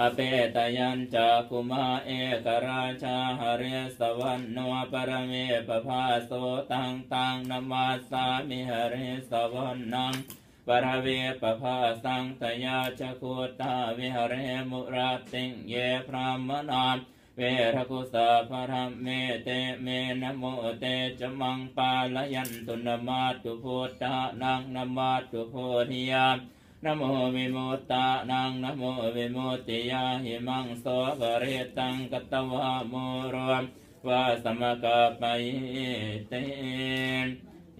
อเปตยัญจะกุมาเอกราชาหเรสวรรณโนปรเมปภาโสตังตังนมาสามิหเรสวรรณังปรเวปภาสังตยาชคุตาวิหเรมุราติงเยพรามนามเวรกุสาภรมเมเตเมนโมเตจมังปาลยันตุนมาตุพุทธานังนมาตุโพธิยาม นะโมวิมุตตานังนะโมวิมุตติยาหิมังโสภเรตังกตวะโมรวมวาสมกปะยิเต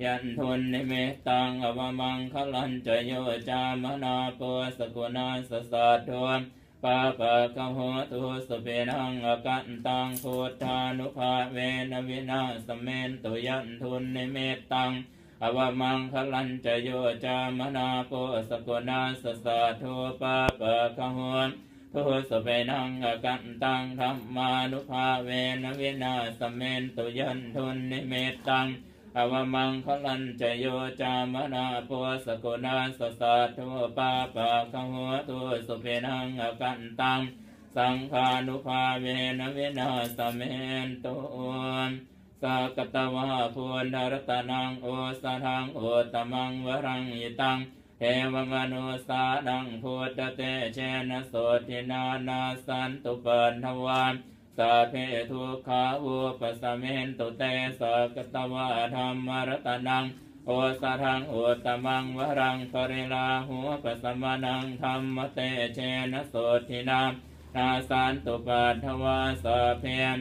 ยันทุนนิเมตังอวมังคลันจโยจามนาปสกุณาสสัทธวนปาปะกโหตุสเปนังอกันตังพุทธานุภาเวนวินาสเมนตุยันทุนนิเมตัง อวมังคลันจโยจามนาโปสกุณาสสัทธวปาปะกะโหตุสเปนังกันตังธรรมานุภาเวนวินาสเมนตุยันทุนนิเมตังอวมังคลันจโยจามนาปัวสกุณาสสัทธวปาปะคะหัวตุสเพนังกันตังสังฆานุภาเวนวินาสเมนตุ สากตวะพูนรตนังโอสทังโอตมังวรังยิตังเทวมนุสานังพุทธเตเชนะโสทินานาสันตุปันทวานสัพเพทุกขาวุปสสมเมนตุเตสกตวะธรรมรตนังโอสะทังโอตมังวรังปริลาหัวปสมนังธรรมเตเชนะโสทินานาสันตุปัทวาสัพเพน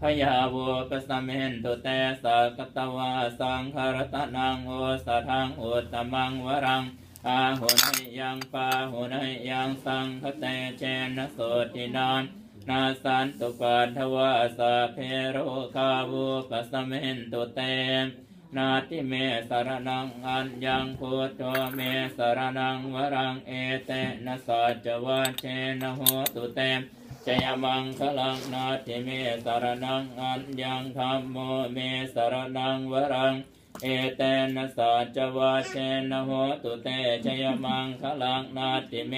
พยาวุปสมเมนตุเตสกตวะสังคารตนังโอสะทังโอตมังวรังอาหุนยังปาหุนยังสังคเตเชนะโสทินามนาสันตุปัทวะสัพเพโรคาวุปสมเมนตุเตนาทิเมสารนังอัญญังพุทโธเมสารนังวรังเอเตนะสัจวัชเชนะโหตุเต จยมังคลังนาทิเมสารนังอัญญังธรรมโมเมสารนังวรัง เอเตนะสัจวัชเชนะโหตุเตจยมังคลังนาทิเม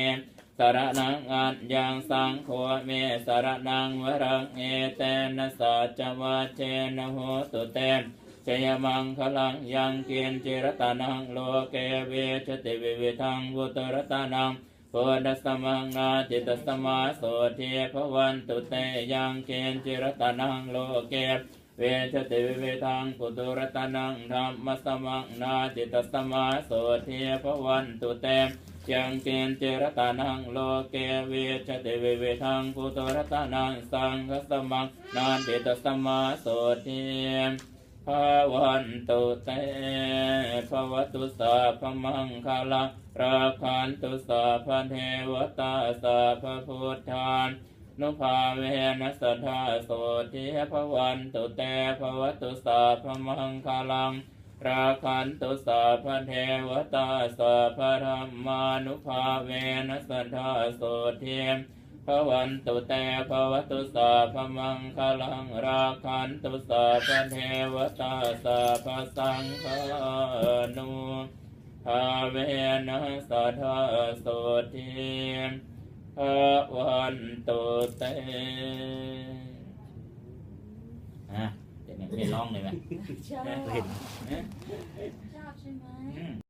สารนังอัญญังสังโฆเมสารนังวรัง เอเตนะสัจวัชเชนะโหตุเตชยมังคลังยังเกียนจิรตานังโลเกเวชติวิวิทังวุตรตานัง โพธสมังนาจิตสมาโสเทภวันตุเตยังเกียนจิรตานังโลเกเวชติวิเวทังปุตุรตานังธรรมสมังนาจิตสมาโสเทภวันตุเตยังเกณฑ์เจรตานังโลเกเวชติเวเวทังกุตุรตานังสังคสมังนันติตสมมาโสทิ ภาวันตุเตภวตุสาพมังคาลังราคันตุสาพเทวตาสาพพุทธานนุภาเวนัสธาโสทิภวันตุเตภวตุสาพมังคาลัง ราคันตุสาพเทวตาสาพธรรมานุภาเวนัสธาโสเท ยมพวันตุเตภวตุสาพมังคลังราคันตุสาพเทวตาสาพสังฆานุภาเวนัสทธาสเทียมพวันตุเตอะเดี๋ยวนี้ไม่ร้องเลยไหมชอบเห็นชอบใช่ไหม